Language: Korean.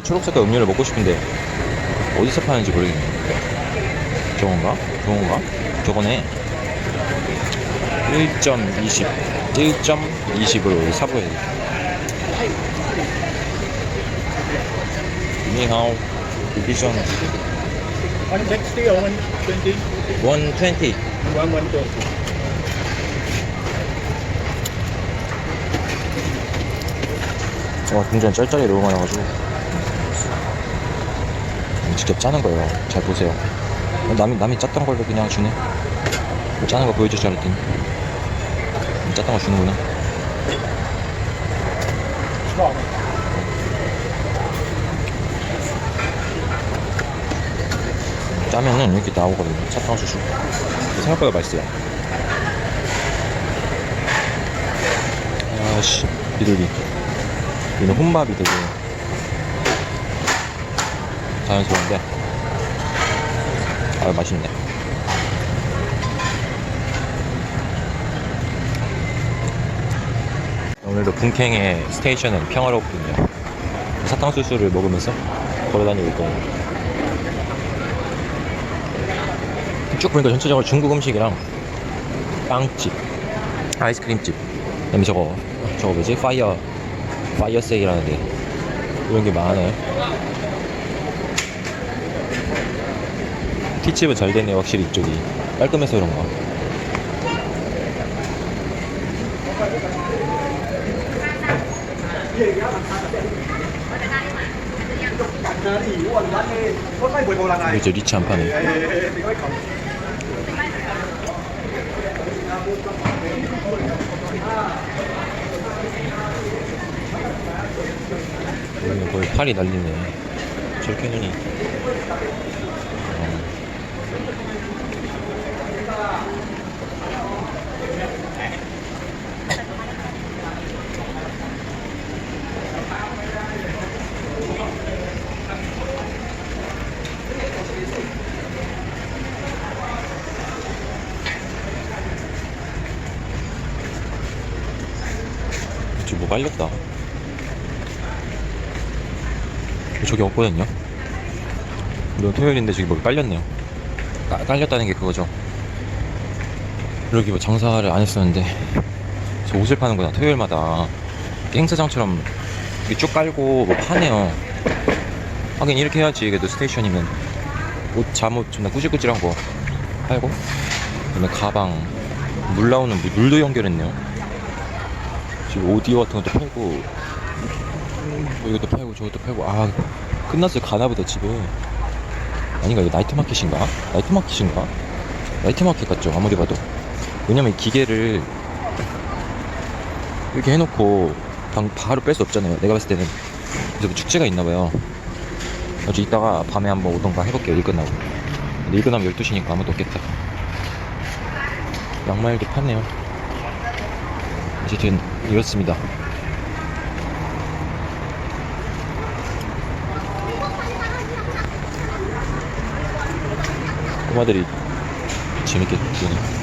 이 초록색깔 음료를 먹고 싶은데 어디서 파는지 모르겠네. 저건가? 저건가? 저거네. 1.20, 1.20으로 사보야 돼. 니하오, 디비전 160 or 120? 120. 1, 120. 와, 굉장히 짤짤이 너무 많아가지고. 직접 짜는 거예요. 잘 보세요. 남이, 남이 짰던 걸로 그냥 주네. 짜는 거 보여주지 않았더니. 짰던 거 주는구나. 짜면은 이렇게 나오거든요. 사탕수수. 생각보다 맛있어요. 아씨, 비둘기. 얘는 혼밥이 되게 자연스러운데. 아 맛있네. 오늘도 분캥의 스테이션은 평화롭군요. 사탕수수를 먹으면서 걸어다니고 있거든요 쭉 보니까 전체적으로 중국 음식이랑 빵집 아이스크림집 그다음에 저거 저거 뭐지? 파이어 파이어 세일하는데 이런 게 많아요. 티집은 잘 되네 확실히 이쪽이 깔끔해서 그런가. 이제 리치 안 파네. 거의 팔이 날리네. 저렇게 눈이. 어. 뭐 빨렸다. 저기 없거든요. 오늘 토요일인데 저기 뭐 깔렸네요. 까, 깔렸다는 게 그거죠. 이렇게 뭐 장사를 안 했었는데 저 옷을 파는구나 토요일마다 행사장처럼 이렇게 쭉 깔고 뭐 파네요. 하긴 이렇게 해야지 그래도 스테이션이면 옷 잠옷 존나 꾸질꾸질한 거 팔고 그다음에 가방 물 나오는 물- 물도 연결했네요. 지금 오디오 같은 것도 팔고 뭐 이것도 팔고 저것도 팔고 아 끝났어요 가나보다 집에 아닌가? 이거 나이트 마켓인가? 나이트 마켓인가? 나이트 마켓 같죠 아무리 봐도. 왜냐면 이 기계를 이렇게 해놓고 방, 바로 뺄 수 없잖아요. 내가 봤을 때는. 그래서 뭐 축제가 있나봐요. 어제 이따가 밤에 한번 오던가 해볼게요 일 끝나고. 일 끝나면 12시니까 아무도 없겠다. 양말도 파네요. 어쨌든 이렇습니다 꼬마들이 재밌게 노네.